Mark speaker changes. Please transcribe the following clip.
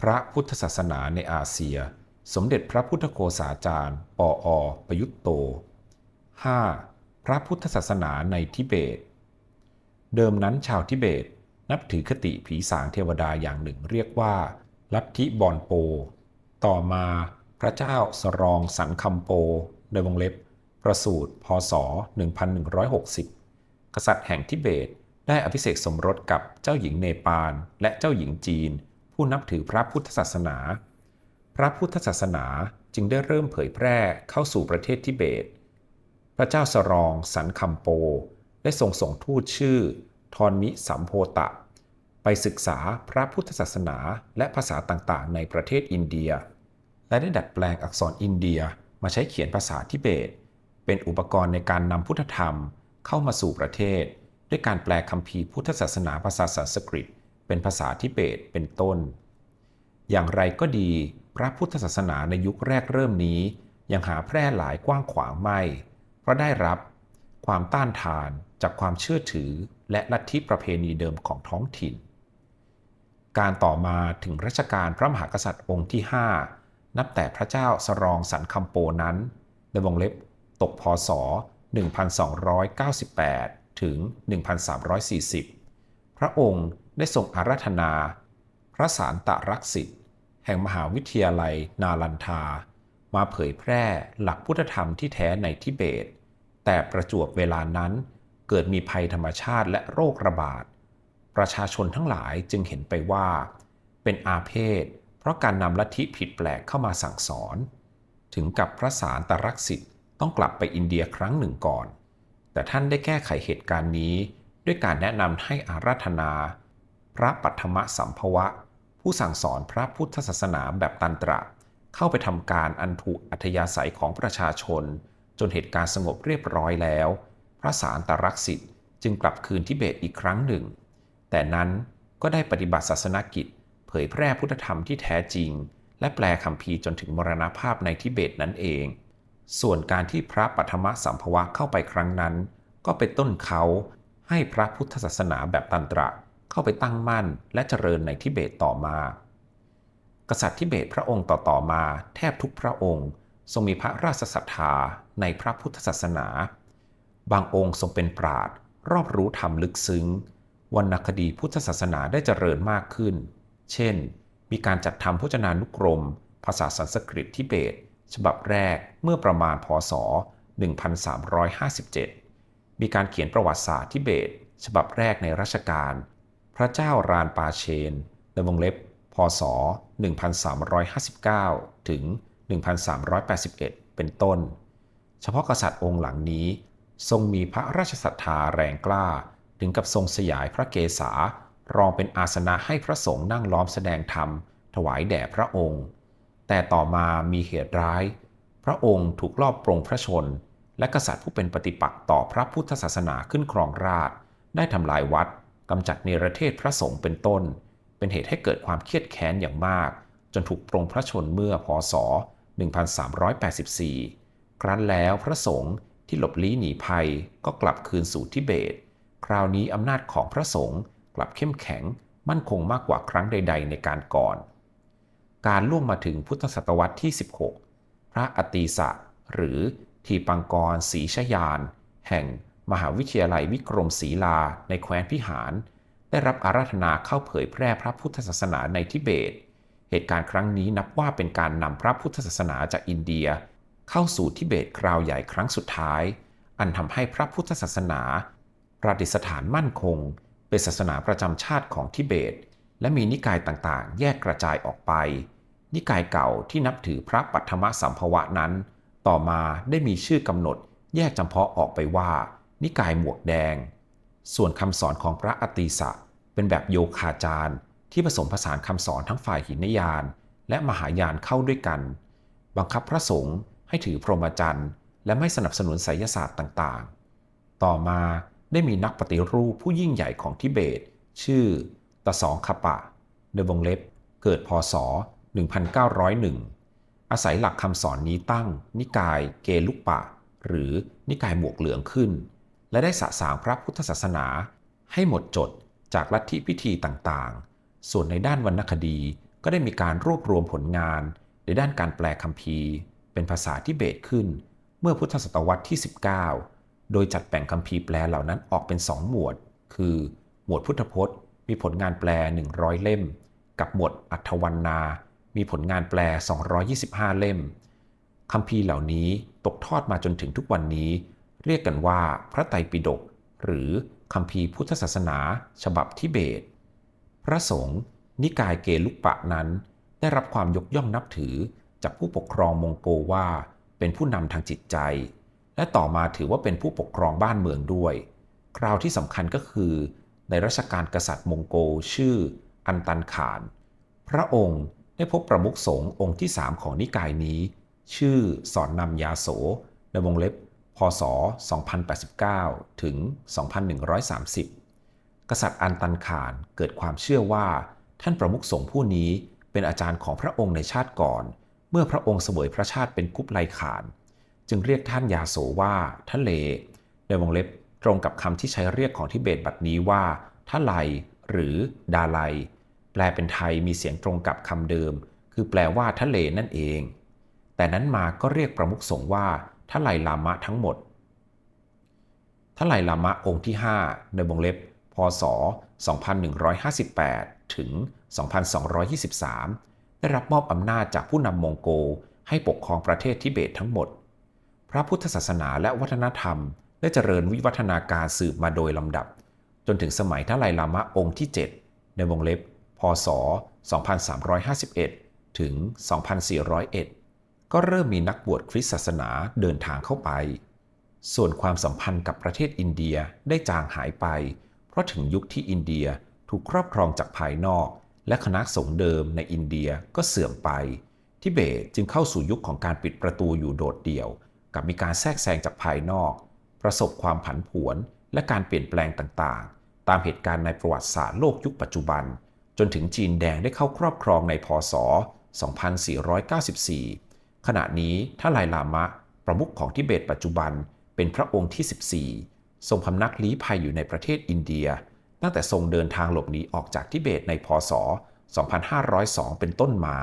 Speaker 1: พระพุทธศาสนาในอาเซีย สมเด็จพระพุทธโฆษาจารย์ ปออประยุตโต 5. พระพุทธศาสนาในทิเบต เดิมนั้นชาวทิเบตนับถือคติผีสางเทวดาอย่างหนึ่งเรียกว่า ลัทธิบอนโป ต่อมาพระเจ้าสรองสันคัมโปในวงเล็บ ประสูติพศ 1160 กษัตริย์แห่งทิเบตได้อภิเษกสมรสกับเจ้าหญิงเนปาลและเจ้าหญิงจีน ผู้นับถือพระพุทธศาสนา พระพุทธศาสนาจึงได้เริ่มเผยแพร่เข้าสู่ประเทศทิเบต พระเจ้าสรองสันคัมโป ได้ทรงส่งทูตชื่อ ทอนมิสัมโพตะ ไปศึกษาพระพุทธศาสนาและภาษาต่างๆ ในประเทศอินเดีย และได้ดัดแปลงอักษรอินเดียมาใช้เขียนภาษาทิเบต เป็นอุปกรณ์ในการนำพุทธธรรมเข้ามาสู่ประเทศ ด้วยการแปลคัมภีร์พุทธศาสนาภาษาสันสกฤต เป็นภาษาทิเบตเป็นต้น อย่างไรก็ดี พระพุทธศาสนาในยุคแรกเริ่มนี้ ยังหาแพร่หลายกว้างขวางไม่ เพราะได้รับความต้านทานจากความเชื่อถือและลัทธิประเพณีเดิมของท้องถิ่น การต่อมาถึงรัชกาลพระมหากษัตริย์องค์ที่ 5 นับแต่พระเจ้าสรองสันคัมโปนั้นในวงเล็บตกพศ 1298 ถึง 1340 พระองค์ได้ทรงอาราธนา พระสารตรักษิตแห่งมหาวิทยาลัยนาลันทา มาเผยแพร่หลักพุทธธรรมที่แท้ในทิเบต แต่ประจวบเวลานั้นเกิดมีภัยธรรมชาติและโรคระบาด ประชาชนทั้งหลายจึงเห็นไปว่า เป็นอาเพศ เพราะการนำลัทธิผิดแปลกเข้ามาสั่งสอน ถึงกับพระสารตรักษิตต้องกลับไปอินเดียครั้งหนึ่งก่อน แต่ท่านได้แก้ไขเหตุการณ์นี้ ด้วยการแนะนำให้อาราธนา พระปัทมสัมภวะ ผู้สั่งสอนพระพุทธศาสนาแบบตันตระ เข้าไปทำการอันถูกอัธยาศัยของประชาชน จนเหตุการณ์สงบเรียบร้อยแล้ว พระสารตรักษิตจึงกลับคืนทิเบตอีกครั้งหนึ่ง แต่นั้นก็ได้ปฏิบัติศาสนกิจ เผยแพร่พุทธธรรมที่แท้จริง และแปลคำพีจนถึงมรณภาพในทิเบตนั่นเอง ส่วนการที่พระปัทมสัมภวะเข้าไปครั้งนั้น ก็เป็นต้นเขา ให้พระพุทธศาสนาแบบตันตระเข้าไปตั้งมั่นและเจริญในทิเบตต่อมา กษัตริย์ทิเบตพระองค์ต่อๆมาแทบทุกพระองค์ทรงมีพระราชศรัทธาในพระพุทธศาสนา บางองค์ทรงเป็นปราดรอบรู้ธรรมลึกซึ้งวรรณคดีพุทธศาสนาได้เจริญมากขึ้น เช่น มีการจัดทำพจนานุกรม ภาษาสันสกฤตทิเบต ฉบับแรกเมื่อประมาณพศ 1357 มีการเขียนประวัติศาสตร์ทิเบต ฉบับแรกในรัชกาลพระเจ้ารานปาเชนในวงเล็บ พศ 1359 ถึง 1381 เป็นต้น เฉพาะกษัตริย์องค์หลังนี้ ทรงมีพระราชศรัทธาแรงกล้า ถึงกับทรงสยายพระเกศารองเป็นอาสนะให้พระสงฆ์นั่งล้อมแสดงธรรม ถวายแด่พระองค์ แต่ต่อมามีเหตุร้าย พระองค์ถูกลอบปรงพระชน และกษัตริย์ผู้เป็นปฏิปักษ์ต่อพระพุทธศาสนาขึ้นครองราชได้ทำลายวัดกำจัดเนรเทศพระสงฆ์เป็นต้น เป็นเหตุให้เกิดความเครียดแค้นอย่างมาก จนถูกปรงพระชนเมื่อพศ 1384 ครั้นแล้วพระสงฆ์ที่หลบลี้หนีภัยก็กลับคืนสู่ทิเบต คราวนี้อำนาจของพระสงฆ์กลับเข้มแข็งมั่นคงมากกว่าครั้งใด ๆ ในการก่อน การล่วงมาถึงพุทธศตวรรษที่ 16 พระอติสะหรือ ทีปังกรศรีชยาน แห่งมหาวิทยาลัยวิกรมศรีลาในแคว้นพิหาร ได้รับอาราธนาเข้าเผยแพร่พระพุทธศาสนาในทิเบต เหตุการณ์ครั้งนี้นับว่าเป็นการนำพระพุทธศาสนาจากอินเดีย เข้าสู่ทิเบตคราวใหญ่ครั้งสุดท้าย อันทำให้พระพุทธศาสนาประดิษฐานมั่นคง เป็นศาสนาประจำชาติของทิเบต และมีนิกายต่างๆ แยกกระจายออกไป นิกายเก่าที่นับถือพระปัทมสัมภวะนั้น ต่อมาได้มีชื่อกำหนดแยกจำเพาะออกไปว่า นิกายหมวกแดง ส่วนคำสอนของพระอติสะเป็นแบบโยคาจารย์ ที่ผสมผสานคำสอนทั้งฝ่ายหินยาน และมหายานเข้าด้วยกัน บังคับพระสงฆ์ให้ถือพรหมจรรย์และไม่สนับสนุนไสยศาสตร์ต่างๆ ต่อมาได้มีนักปฏิรูปผู้ยิ่งใหญ่ของทิเบต ชื่อตะสองคปะในวงเล็บเกิดพศ 1901 อาศัยหลักคำสอนนี้ตั้ง นิกายเกลุปะ หรือนิกายหมวกเหลืองขึ้น และได้สะสางพระพุทธศาสนา ให้หมดจดจากลัทธิพิธีต่างๆ ส่วนในด้านวรรณคดีก็ได้มีการรวบรวมผลงาน ในด้านการแปลคัมภีร์ เป็นภาษาทิเบตขึ้น เมื่อพุทธศตวรรษที่ 19 โดยจัดแบ่งคัมภีร์แปลเหล่านั้นออกเป็น 2 หมวด คือ หมวดพุทธพจน์ มีผลงานแปล 100 เล่ม กับหมวดอัฐวันนา มีผลงานแปล 225 เล่มคัมภีร์เหล่านี้ตกทอดมาจนถึงทุกวันนี้ เรียกกันว่าพระไตรปิฎกหรือคัมภีร์พุทธศาสนา ฉบับทิเบต พระสงฆ์นิกายเกลุกปะนั้น ได้รับความยกย่องนับถือจากผู้ปกครองมองโกว่าเป็นผู้นำทางจิตใจ และต่อมาถือว่าเป็นผู้ปกครองบ้านเมืองด้วย คราวที่สำคัญก็คือ ในรัชกาลกษัตริย์มองโกชื่ออันตันขาน พระองค์ ได้พบประมุขสงฆ์องค์ที่สามของนิกายนี้ ชื่อสอนนำยาโสในวงเล็บพศ 2089 ถึง 2130 กษัตริย์อันตันขานเกิดความเชื่อว่า ท่านประมุขสงฆ์ผู้นี้เป็นอาจารย์ของพระองค์ในชาติก่อน เมื่อพระองค์เสวยพระชาติเป็นกุปไลขาน จึงเรียกท่านยาโสว่าทะเล ในวงเล็บตรงกับคำที่ใช้เรียกของทิเบตบัดนี้ว่าทะไลหรือดาไล แปลเป็นไทยมีเสียงตรงกับคำเดิม คือแปลว่าทะเลนั่นเอง แต่นั้นมาก็เรียกประมุขสงฆ์ว่าทะไลลามะทั้งหมดทะไลลามะองค์ที่ 5 ในวงเล็บ พศ 2158 ถึง 2223 ได้รับมอบอำนาจจากผู้นำมองโกให้ปกครองประเทศทิเบตทั้งหมด พระพุทธศาสนาและวัฒนธรรม ได้เจริญวิวัฒนาการสืบมาโดยลำดับ จนถึงสมัยทะไลลามะองค์ที่ 7 ในวงเล็บ พศ 2351 ถึง 2401 ก็เริ่มมีนักบวชคริสต์ศาสนาเดินทางเข้าไป ส่วนความสัมพันธ์กับประเทศอินเดียได้จางหายไป เพราะถึงยุคที่อินเดียถูกครอบครองจากภายนอก และคณะสงฆ์เดิมในอินเดียก็เสื่อมไป ทิเบตจึงเข้าสู่ยุคของการปิดประตูอยู่โดดเดี่ยว กับมีการแทรกแซงจากภายนอก ประสบความผันผวนและการเปลี่ยนแปลงต่างๆ ตามเหตุการณ์ในประวัติศาสตร์โลกยุคปัจจุบัน จนถึงจีนแดงได้เข้าครอบครองในพศ 2494 ขณะนี้ท่าไลลามะ ประมุขของทิเบตปัจจุบันเป็นพระองค์ที่ 14 ทรงพำนักลี้ภัยอยู่ในประเทศอินเดีย ตั้งแต่ทรงเดินทางหลบหนีออกจากทิเบตในพศ 2502 เป็นต้นมา